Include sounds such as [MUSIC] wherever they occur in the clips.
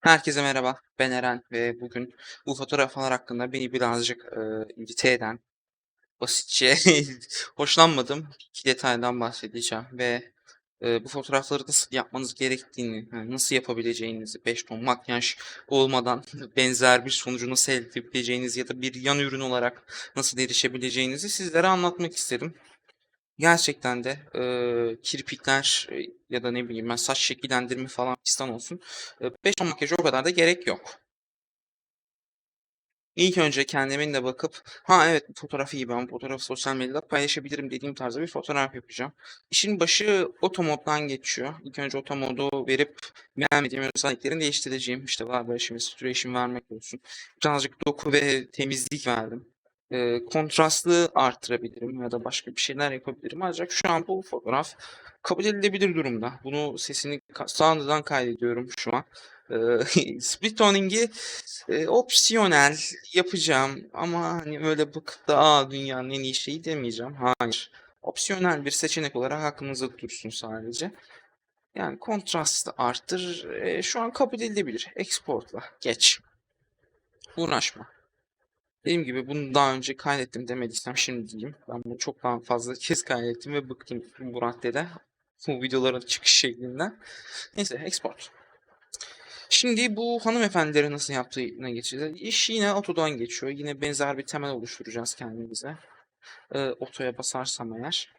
Herkese merhaba. Ben Eren ve bugün bu fotoğraflar hakkında beni birazcık e, irite eden, basitçe [LAUGHS] hoşlanmadığım iki detaydan bahsedeceğim ve e, bu fotoğrafları nasıl yapmanız gerektiğini, yani nasıl yapabileceğinizi, 5 ton makyaj olmadan [LAUGHS] benzer bir sonucu nasıl elde edebileceğinizi ya da bir yan ürün olarak nasıl erişebileceğinizi sizlere anlatmak istedim. Gerçekten de eee, kirpikler e, ya da ne bileyim ben saç şekillendirme falan fistan olsun. E, 5 ton makyaja o kadar da gerek yok. İlk önce kendimin de bakıp ha evet fotoğraf iyi ben bu fotoğrafı sosyal medyada paylaşabilirim dediğim tarzda bir fotoğraf yapacağım. İşin başı oto moddan geçiyor. İlk önce oto modu verip beğenmediğim özelliklerini değiştireceğim. İşte vibration ve saturation vermek olsun. Birazcık doku ve temizlik verdim. Ee, kontrastlı arttırabilirim ya da başka bir şeyler yapabilirim. Ancak şu an bu fotoğraf kabul edilebilir durumda. Bunu sesini sound'dan kaydediyorum şu an. [LAUGHS] Split toning'i e, opsiyonel yapacağım ama hani öyle bakıp da aa dünyanın en iyi şeyi demeyeceğim. Hayır. Opsiyonel bir seçenek olarak aklınızda dursun sadece. Yani kontrastı arttır. E, şu an kabul edilebilir. Exportla. Geç. Uğraşma. Dediğim gibi bunu daha önce kaydettim demediysem şimdi diyeyim. Ben bunu çok daha fazla kez kaydettim ve bıktım bu raddede. Bu videoların çıkış şeklinden. Neyse export. Şimdi bu hanımefendileri nasıl yaptığına geçeceğiz. İş yine otodan geçiyor. Yine benzer bir temel oluşturacağız kendimize. Ee, otoya basarsam eğer.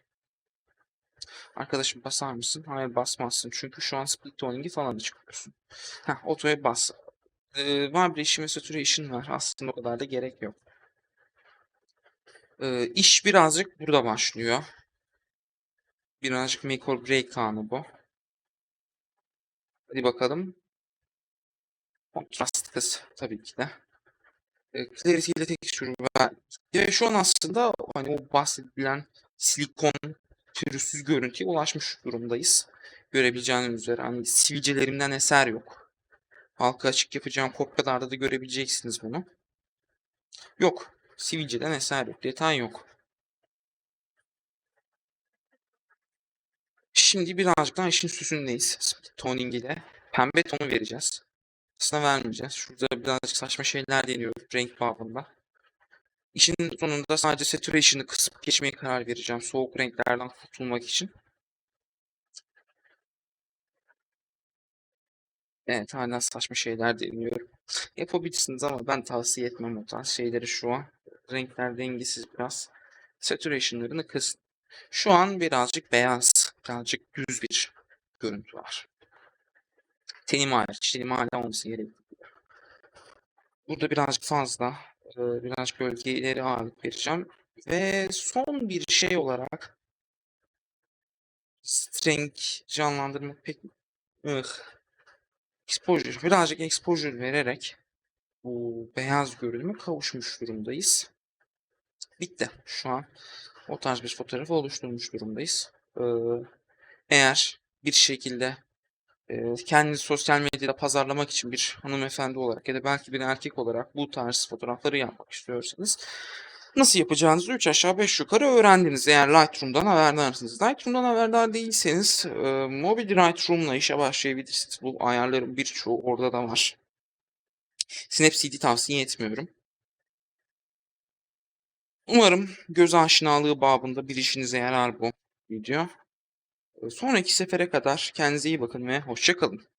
Arkadaşım basar mısın? Hayır basmazsın. Çünkü şu an split toning'i falan çıkıyorsun. Heh, otoya bas. Ee, vibration ve saturation var. Aslında o kadar da gerek yok. Ee, iş birazcık burada başlıyor. Birazcık make or break anı bu. Hadi bakalım. Kontrast kız tabii ki de. Clarity ile texture ve ve şu an aslında hani o bahsedilen silikon pürüzsüz görüntüye ulaşmış durumdayız. Görebileceğiniz üzere hani sivilcelerimden eser yok. Halka açık yapacağım kopyalarda da görebileceksiniz bunu. Yok. Sivilceden eser yok. Detay yok. Şimdi birazcık daha işin süsündeyiz. Split toning ile pembe tonu vereceğiz. Aslında vermeyeceğiz. Şurada birazcık saçma şeyler deniyorum renk babında. İşin sonunda sadece saturation'ı kısıp geçmeye karar vereceğim. Soğuk renklerden kurtulmak için. Evet hala saçma şeyler deniyorum. Yapabilirsiniz ama ben tavsiye etmem o tarz şeyleri şu an. Renkler dengesiz biraz. Saturation'larını kıs. Şu an birazcık beyaz, birazcık düz bir görüntü var. Tenim hariç, tenim hala olması gerekiyor. Burada birazcık fazla, birazcık bölgeleri ağırlık vereceğim. Ve son bir şey olarak strength canlandırmak pek ıh, exposure, birazcık exposure vererek bu beyaz görünüme kavuşmuş durumdayız. Bitti. Şu an o tarz bir fotoğrafı oluşturmuş durumdayız. Ee, eğer bir şekilde e, sosyal medyada pazarlamak için bir hanımefendi olarak ya da belki bir erkek olarak bu tarz fotoğrafları yapmak istiyorsanız nasıl yapacağınızı 3 aşağı 5 yukarı öğrendiniz. Eğer Lightroom'dan haberdarsınız. Lightroom'dan haberdar değilseniz e, mobil Lightroom'la işe başlayabilirsiniz. Bu ayarların birçoğu orada da var. Snapseed'i tavsiye etmiyorum. Umarım göz aşinalığı babında bir işinize yarar bu video. E, Sonraki sefere kadar kendinize iyi bakın ve hoşça kalın.